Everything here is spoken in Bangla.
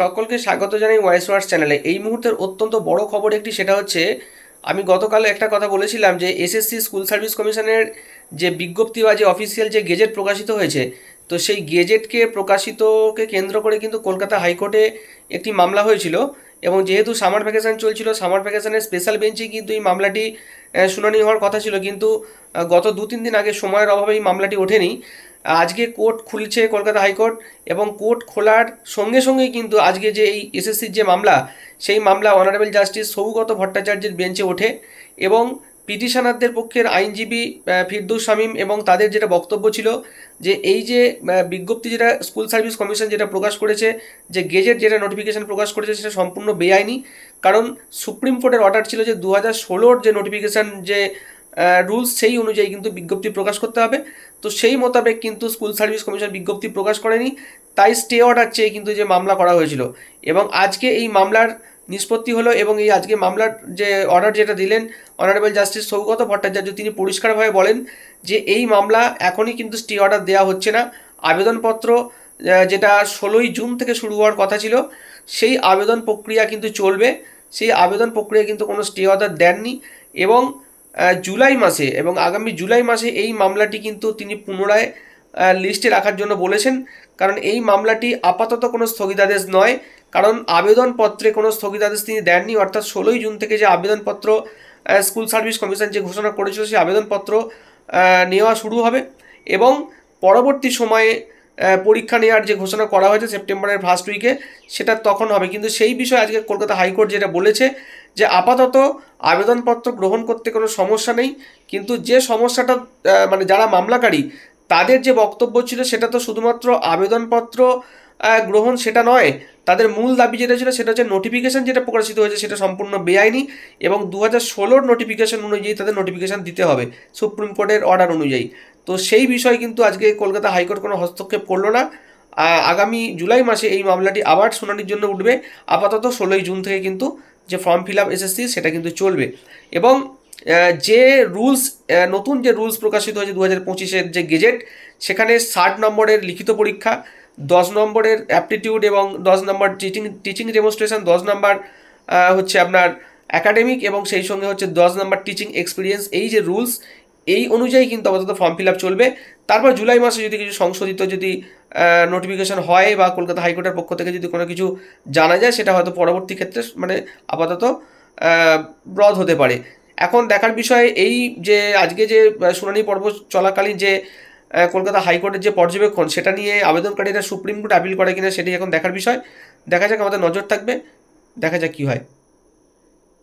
সকলকে স্বাগত জানাই ওয়াইস ওয়ার্স চ্যানেলে এই মুহূর্তের অত্যন্ত বড় খবর একটি, সেটা হচ্ছে, আমি গতকাল একটা কথা বলেছিলাম যে এসএসসি স্কুল সার্ভিস কমিশনের যে বিজ্ঞপ্তি বা যে অফিসিয়াল যে গেজেট প্রকাশিত হয়েছে, তো সেই গেজেটকে প্রকাশিতকে কেন্দ্র করে কিন্তু কলকাতা হাইকোর্টে একটি মামলা হয়েছিল এবং যেহেতু সামার ভ্যাকেশন চলছিল সামার ভ্যাকেশনের স্পেশাল বেঞ্চে কিন্তু এই মামলাটি শুনানি হওয়ার কথা ছিল। কিন্তু গত দু তিন দিন আগে সময়ের অভাবে এই মামলাটি ওঠেনি। আজকে কোর্ট খুলছে কলকাতা হাইকোর্ট এবং কোর্ট খোলার সঙ্গে সঙ্গেই কিন্তু আজকে যে এই এসএসসির যে মামলা, সেই মামলা অনারেবল জাস্টিস সৌগত ভট্টাচার্যের বেঞ্চে ওঠে এবং পিটিশনারদের পক্ষের আইনজীবী ফিরদৌস শামীম এবং তাদের যেটা বক্তব্য ছিল যে এই যে বিজ্ঞপ্তি যেটা স্কুল সার্ভিস কমিশন যেটা প্রকাশ করেছে, যে গেজেট যেটা নোটিফিকেশন প্রকাশ করেছে সেটা সম্পূর্ণ বেআইনি। কারণ সুপ্রিম কোর্টের অর্ডার ছিল যে দু হাজার ষোলোর যে নোটিফিকেশন যে রুলস সেই অনুযায়ী কিন্তু বিজ্ঞপ্তি প্রকাশ করতে হবে। তো সেই মোতাবেক কিন্তু স্কুল সার্ভিস কমিশন বিজ্ঞপ্তি প্রকাশ করেনি। তাই স্টে অর্ডার চেয়ে কিন্তু যে মামলা করা হয়েছিল। এবং আজকে এই মামলার নিষ্পত্তি হলো এবং এই আজকে মামলার যে অর্ডার যেটা দিলেন অনারেবল জাস্টিস সৌগত ভট্টাচার্য, তিনি পরিষ্কারভাবে বলেন যে এই মামলা এখনই কিন্তু স্টে অর্ডার দেওয়া হচ্ছে না। আবেদনপত্র যেটা ষোলোই জুন থেকে শুরু হওয়ার কথা ছিল, সেই আবেদন প্রক্রিয়া কিন্তু চলবে। সেই আবেদন প্রক্রিয়া কিন্তু কোনো স্টে অর্ডার দেননি। এবং জুলাই মাসে এবং আগামী জুলাই মাসে এই মামলাটি কিন্তু তিনি পুনরায় লিস্টে রাখার জন্য বলেছেন। কারণ এই মামলাটি আপাতত কোনো স্থগিতাদেশ নয়। কারণ আবেদনপত্রে কোনো স্থগিতাদেশ তিনি দেননি। অর্থাৎ ষোলোই জুন থেকে যে আবেদনপত্র স্কুল সার্ভিস কমিশন যে ঘোষণা করেছিল, সেই আবেদনপত্র নেওয়া শুরু হবে। এবং পরবর্তী সময়ে পরীক্ষা নেওয়ার যে ঘোষণা করা হয়েছে সেপ্টেম্বরের ফার্স্ট উইকে সেটা তখন হবে। কিন্তু সেই বিষয়ে আজকে কলকাতা হাইকোর্ট যেটা বলেছে যে আপাতত আবেদনপত্র গ্রহণ করতে কোনো সমস্যা নেই, কিন্তু যে সমস্যাটা মানে যারা মামলাকারী, তাদের যে বক্তব্য ছিল সেটা তো শুধুমাত্র আবেদনপত্র গ্রহণ সেটা নয়, তাদের মূল দাবি যেটা ছিল সেটা হচ্ছে নোটিফিকেশান যেটা প্রকাশিত হয়েছে সেটা সম্পূর্ণ বেআইনি এবং দু হাজার ষোলোর নোটিফিকেশন অনুযায়ী তাদের নোটিফিকেশান দিতে হবে, সুপ্রিম কোর্টের অর্ডার অনুযায়ী। তো সেই বিষয়ে কিন্তু আজকে কলকাতা হাইকোর্ট কোনো হস্তক্ষেপ করল না। আগামী জুলাই মাসে এই মামলাটি আবার শুনানির জন্য উঠবে। আপাতত ষোলোই জুন থেকে কিন্তু যে ফর্ম ফিল আপ এসএসসি সেটা কিন্তু চলবে। এবং যে রুলস নতুন যে রুলস প্রকাশিত হয়েছে দু হাজার পঁচিশের যে গেজেট, সেখানে ষাট নম্বরের লিখিত পরীক্ষা, দশ নম্বরের অ্যাপটিটিউড এবং দশ নম্বর টিচিং টিচিং ডেমনস্ট্রেশন, দশ নম্বর হচ্ছে আপনার অ্যাকাডেমিক এবং সেই সঙ্গে হচ্ছে দশ নম্বর টিচিং এক্সপিরিয়েন্স, এই যে রুলস এই অনুযায়ী কিন্তু আপাতত ফর্ম ফিল আপ চলবে। তারপর জুলাই মাসে যদি কিছু সংশোধিত যদি নোটিফিকেশন হয় বা কলকাতা হাইকোর্টের পক্ষ থেকে যদি কোনো কিছু জানা যায় সেটা হয়তো পরবর্তী ক্ষেত্রে মানে আপাতত আহ, রদ হতে পারে। এখন দেখার বিষয় এই যে আজকে যে শুনানি পর্ব চলাকালীন যে কলকাতা হাইকোর্টের যে পর্যবেক্ষণ সেটা নিয়ে আবেদনকারীরা সুপ্রিম কোর্ট আপিল করে কিনা সেটি এখন দেখার বিষয়। দেখা যাক আমাদের নজর থাকবে। দেখা যাক কী হয়।